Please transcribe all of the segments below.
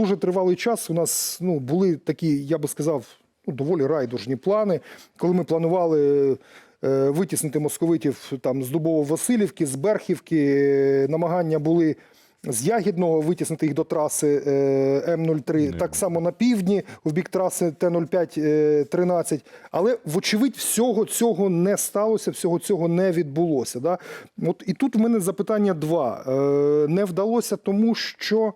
дуже тривалий час у нас ну, були такі, я би сказав, ну, доволі райдужні плани, коли ми планували. е, Витіснити московитів там з Дубово-Василівки, з Берхівки. Е, Намагання були з Ягідного витіснити їх до траси е, М03, так само на півдні, в бік траси Т-05-13. Але, вочевидь, всього цього не сталося, всього цього не відбулося. Да? От і тут в мене запитання два. Е, Не вдалося тому, що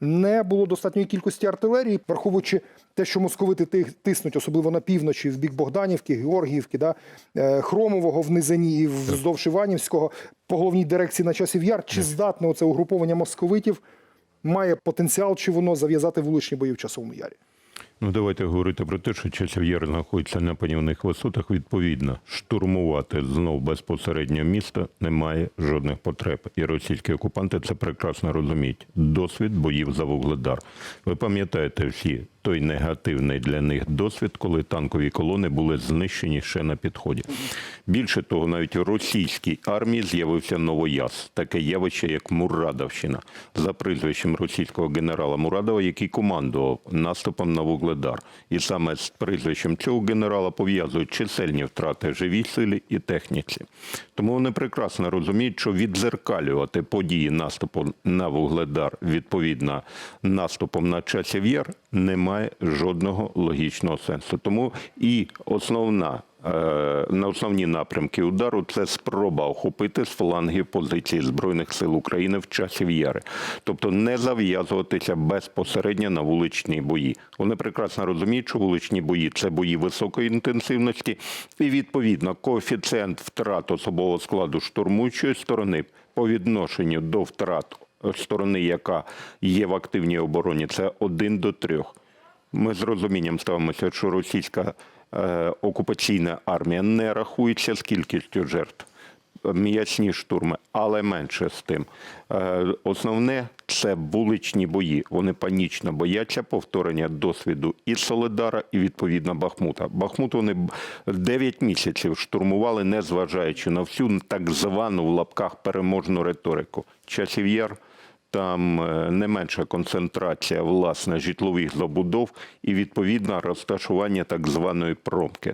не було достатньої кількості артилерії, враховуючи те, що московити тиснуть, особливо на півночі, в бік Богданівки, Георгіївки, да, е, Хромового в низині і вздовж Іванівського, по головній дирекції на часів яр, чи здатне оце угруповання московитів має потенціал, чи воно зав'язати вуличні бої в часовому ярі? Ну, давайте говорити про те, що часів яр знаходиться на панівних висотах. Відповідно, штурмувати знов безпосередньо місто немає жодних потреб. І російські окупанти це прекрасно розуміють. Досвід боїв за вугледар. Ви пам'ятаєте всі той негативний для них досвід, коли танкові колони були знищені ще на підході. Більше того, навіть у російській армії з'явився новояз, таке явище, як Мурадовщина, за прізвищем російського генерала Мурадова, який командував наступом на Вугледар. І саме з прізвищем цього генерала пов'язують чисельні втрати живій силі і техніці. Тому вони прекрасно розуміють, що відзеркалювати події наступу на Вугледар відповідно наступом на часів яр немає жодного логічного сенсу. Тому і основна на основні напрямки удару це спроба охопити з флангів позиції збройних сил України в часів яри, тобто не зав'язуватися безпосередньо на вуличні бої. Вони прекрасно розуміють, що вуличні бої це бої високої інтенсивності, і відповідно коефіцієнт втрат особового складу штурмуючої сторони по відношенню до втрат сторони, яка є в активній обороні, це один до трьох. Ми з розумінням ставимося, що російська е, окупаційна армія не рахується з кількістю жертв. М'ясні штурми, але менше з тим. Е, основне це вуличні бої. Вони панічно бояться повторення досвіду і Солидара, і відповідно Бахмута. Бахмут вони 9 місяців штурмували, не зважаючи на всю так звану в лапках переможну риторику. Часів яр там е, не менша концентрація власне житлових забудов і відповідно розташування так званої промки.